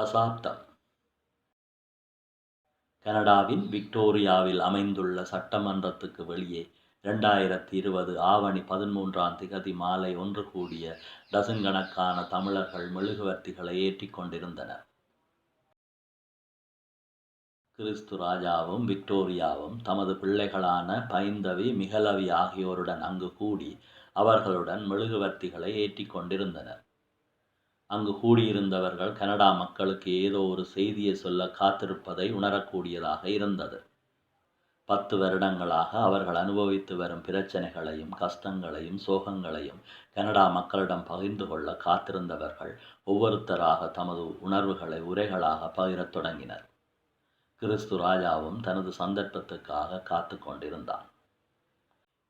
தசாப்தம். கனடாவின் விக்டோரியாவில் அமைந்துள்ள சட்டமன்றத்துக்கு வெளியே இரண்டாயிரத்தி இருபது ஆவணி பதிமூன்றாம் திகதி மாலை ஒன்று கூடிய டசன் கணக்கான தமிழர்கள் மெழுகுவர்த்திகளை ஏற்றி கொண்டிருந்தனர். கிறிஸ்து ராஜாவும் விக்டோரியாவும் தமது பிள்ளைகளான பைந்தவி மிகலவி ஆகியோருடன் அங்கு கூடி அவர்களுடன் மெழுகுவர்த்திகளை ஏற்றிக் கொண்டிருந்தனர். அங்கு கூடியிருந்தவர்கள் கனடா மக்களுக்கு ஏதோ ஒரு செய்தியை சொல்ல காத்திருப்பதை உணரக்கூடியதாக இருந்தது. பத்து வருடங்களாக அவர்கள் அனுபவித்து வரும் பிரச்சனைகளையும் கஷ்டங்களையும் சோகங்களையும் கனடா மக்களிடம் பகிர்ந்து கொள்ள காத்திருந்தவர்கள் ஒவ்வொருத்தராக தமது உணர்வுகளை உரைகளாக பகிரத் தொடங்கினர். கிறிஸ்து ராஜாவும் தனது சந்தர்ப்பத்துக்காக காத்து கொண்டிருந்தான்.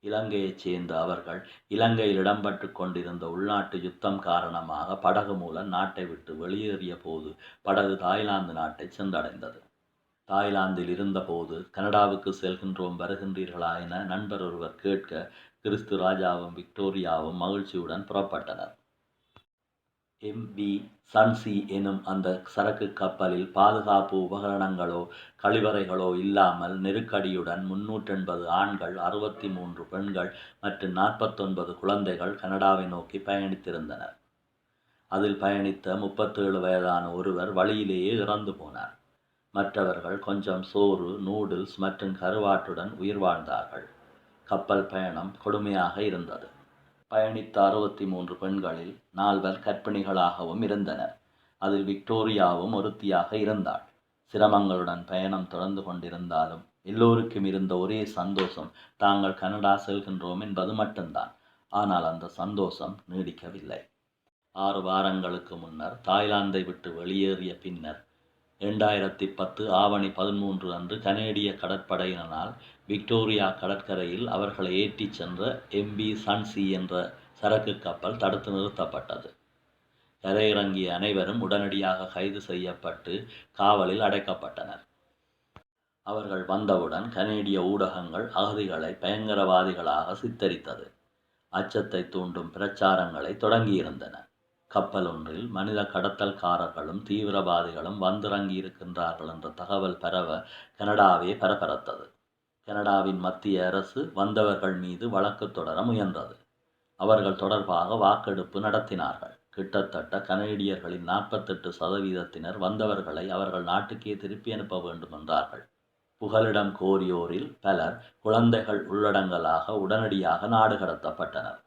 இலங்கையைச் சேர்ந்த அவர்கள் இலங்கையில் இடம்பெற்று கொண்டிருந்த உள்நாட்டு யுத்தம் காரணமாக படகு மூலம் நாட்டை விட்டு வெளியேறிய போது படகு தாய்லாந்து நாட்டை சென்றடைந்தது. தாய்லாந்தில் இருந்தபோது கனடாவுக்கு செல்கின்றோம் வருகின்றீர்களா என நண்பர் ஒருவர் கேட்க கிறிஸ்து ராஜாவும் விக்டோரியாவும் மகிழ்ச்சியுடன் புறப்பட்டனர். எம்பி சன்சி எனும் அந்த சரக்கு கப்பலில் பாதுகாப்பு உபகரணங்களோ கழிவறைகளோ இல்லாமல் நெருக்கடியுடன் முன்னூற்றெண்பது ஆண்கள் அறுபத்தி மூன்று பெண்கள் மற்றும் நாற்பத்தொன்பது குழந்தைகள் கனடாவை நோக்கி பயணித்திருந்தனர். அதில் பயணித்த முப்பத்தேழு வயதான ஒருவர் வழியிலேயே இறந்து போனார். மற்றவர்கள் கொஞ்சம் சோறு நூடுல்ஸ் மற்றும் கருவாட்டுடன் உயிர் வாழ்ந்தார்கள். கப்பல் பயணம் கொடுமையாக இருந்தது. பயணித்த அறுபத்தி மூன்று பெண்களில் நால்வர் கற்பிணிகளாகவும் இருந்தனர். அதில் விக்டோரியாவும் ஒருத்தியாக இருந்தாள். சிரமங்களுடன் பயணம் தொடர்ந்து கொண்டிருந்தாலும் எல்லோருக்கும் இருந்த ஒரே சந்தோஷம் தாங்கள் கனடா செல்கின்றோம் என்பது மட்டும்தான். ஆனால் அந்த சந்தோஷம் நீடிக்கவில்லை. ஆறு வாரங்களுக்கு முன்னர் தாய்லாந்தை விட்டு வெளியேறிய பின்னர் இரண்டாயிரத்தி பத்து ஆவணி பதிமூன்று அன்று கனேடிய கடற்படையினரால் விக்டோரியா கடற்கரையில் அவர்களை ஏற்றிச் சென்ற எம்பி சன்சி என்ற சரக்கு கப்பல் தடுத்து நிறுத்தப்பட்டது. கரையிறங்கிய அனைவரும் உடனடியாக கைது செய்யப்பட்டு காவலில் அடைக்கப்பட்டனர். அவர்கள் வந்தவுடன் கனேடிய ஊடகங்கள் அகதிகளை பயங்கரவாதிகளாக சித்தரித்தது. அச்சத்தை தூண்டும் பிரச்சாரங்களை தொடங்கியிருந்தன. கப்பல் ஒன்றில் மனித கடத்தல்காரர்களும் தீவிரவாதிகளும் வந்திறங்கியிருக்கின்றார்கள் என்ற தகவல் பரவ கனடாவே பரபரத்தது. கனடாவின் மத்திய அரசு வந்தவர்கள் மீது வழக்கு தொடர முயன்றது. அவர்கள் தொடர்பாக வாக்கெடுப்பு நடத்தினார்கள். கிட்டத்தட்ட கனேடியர்களின் நாற்பத்தெட்டு சதவீதத்தினர் வந்தவர்களை அவர்கள் நாட்டுக்கே திருப்பி அனுப்ப வேண்டும் என்றார்கள். புகலிடம் கோரியோரில் பலர் குழந்தைகள் உள்ளடங்கலாக உடனடியாக நாடு கடத்தப்பட்டனர்.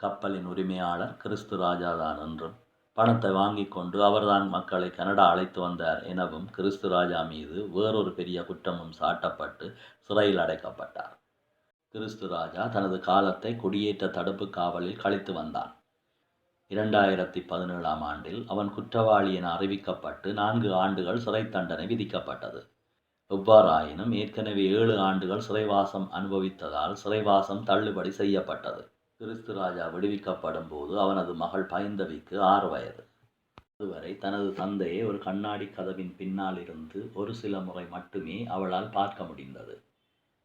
கப்பலின் உரிமையாளர் கிறிஸ்து ராஜாதான் என்றும் பணத்தை வாங்கி கொண்டு அவர்தான் மக்களை கனடா அழைத்து வந்தார் எனவும் கிறிஸ்து ராஜா மீது வேறொரு பெரிய குற்றமும் சாட்டப்பட்டு சிறையில் அடைக்கப்பட்டார். கிறிஸ்து ராஜா தனது காலத்தை குடியேற்ற தடுப்பு காவலில் கழித்து வந்தான். இரண்டாயிரத்தி பதினேழாம் ஆண்டில் அவன் குற்றவாளி என அறிவிக்கப்பட்டு நான்கு ஆண்டுகள் சிறை தண்டனை விதிக்கப்பட்டது. எவ்வாறாயினும் ஏற்கனவே ஏழு ஆண்டுகள் சிறைவாசம் அனுபவித்ததால் சிறைவாசம் தள்ளுபடி செய்யப்பட்டது. கிறிஸ்து ராஜா விடுவிக்கப்படும் போது அவனது மகள் பைந்தவிக்கு ஆறு வயது. அதுவரை தனது தந்தையை ஒரு கண்ணாடி கதவின் பின்னால் இருந்து ஒரு சில முறை மட்டுமே அவளால் பார்க்க முடிந்தது.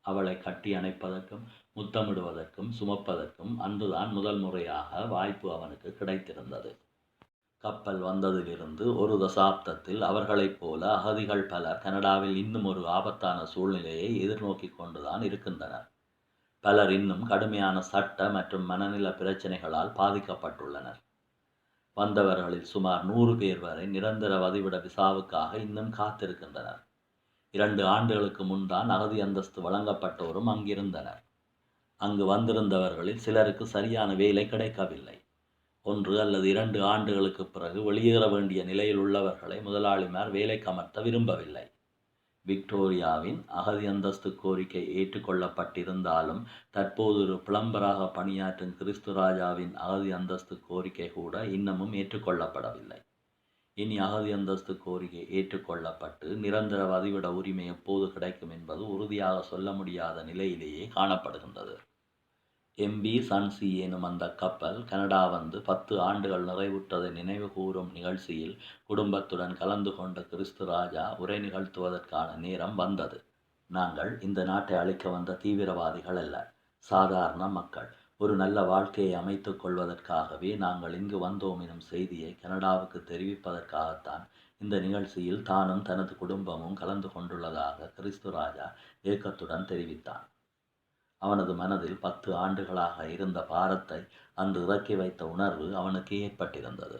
அவளை கட்டி அணைப்பதற்கும் முத்தமிடுவதற்கும் சுமப்பதற்கும் அன்றுதான் முதல் முறையாக வாய்ப்பு அவனுக்கு கிடைத்திருந்தது. கப்பல் வந்ததிலிருந்து ஒரு தசாப்தத்தில் அவர்களைப் போல அகதிகள் பலர் கனடாவில் இன்னும் ஒரு ஆபத்தான சூழ்நிலையை எதிர்நோக்கி கொண்டுதான் இருக்கின்றனர். பலர் இன்னும் கடுமையான சட்ட மற்றும் மனநில பிரச்சனைகளால் பாதிக்கப்பட்டுள்ளனர். வந்தவர்களில் சுமார் நூறு பேர் வரை நிரந்தர வதிவிட விசாவுக்காக இன்னும் காத்திருக்கின்றனர். இரண்டு ஆண்டுகளுக்கு முன்தான் அகதி அந்தஸ்து வழங்கப்பட்டோரும் அங்கிருந்தனர். அங்கு வந்திருந்தவர்களில் சிலருக்கு சரியான வேலை கிடைக்கவில்லை. ஒன்று அல்லது இரண்டு ஆண்டுகளுக்கு பிறகு வெளியேற வேண்டிய நிலையில் உள்ளவர்களை முதலாளிமார் வேலை கமர்த்த விரும்பவில்லை. விக்டோரியாவின் அகதி அந்தஸ்து கோரிக்கை ஏற்றுக்கொள்ளப்பட்டிருந்தாலும் தற்போது ஒரு புலம்பராக பணியாற்றும் கிறிஸ்து ராஜாவின் அகதி அந்தஸ்து கோரிக்கை கூட இன்னமும் ஏற்றுக்கொள்ளப்படவில்லை. இனி அகதி அந்தஸ்து கோரிக்கை ஏற்றுக்கொள்ளப்பட்டு நிரந்தர வதிவிட உரிமை எப்போது கிடைக்கும் என்பது உறுதியாக சொல்ல முடியாத நிலையிலேயே காணப்படுகின்றது. எம்பி சன்சி எனும் அந்த கப்பல் கனடா வந்து பத்து ஆண்டுகள் நிறைவுற்றதை நினைவு கூறும் நிகழ்ச்சியில் குடும்பத்துடன் கலந்து கொண்ட கிறிஸ்து ராஜா உரை நிகழ்த்துவதற்கான நேரம் வந்தது. நாங்கள் இந்த நாட்டை அழிக்க வந்த தீவிரவாதிகள் அல்ல சாதாரண மக்கள். ஒரு நல்ல வாழ்க்கையை அமைத்துக் கொள்வதற்காகவே நாங்கள் இங்கு வந்தோம் எனும் செய்தியை கனடாவுக்கு தெரிவிப்பதற்காகத்தான் இந்த நிகழ்ச்சியில் தானும் தனது குடும்பமும் கலந்து கொண்டுள்ளதாக கிறிஸ்து ராஜா ஏக்கத்துடன் தெரிவித்தான். அவனது மனதில் பத்து ஆண்டுகளாக இருந்த பாரத்தை அன்று இறக்கி வைத்த உணர்வு அவனுக்கு ஏற்பட்டிருந்தது.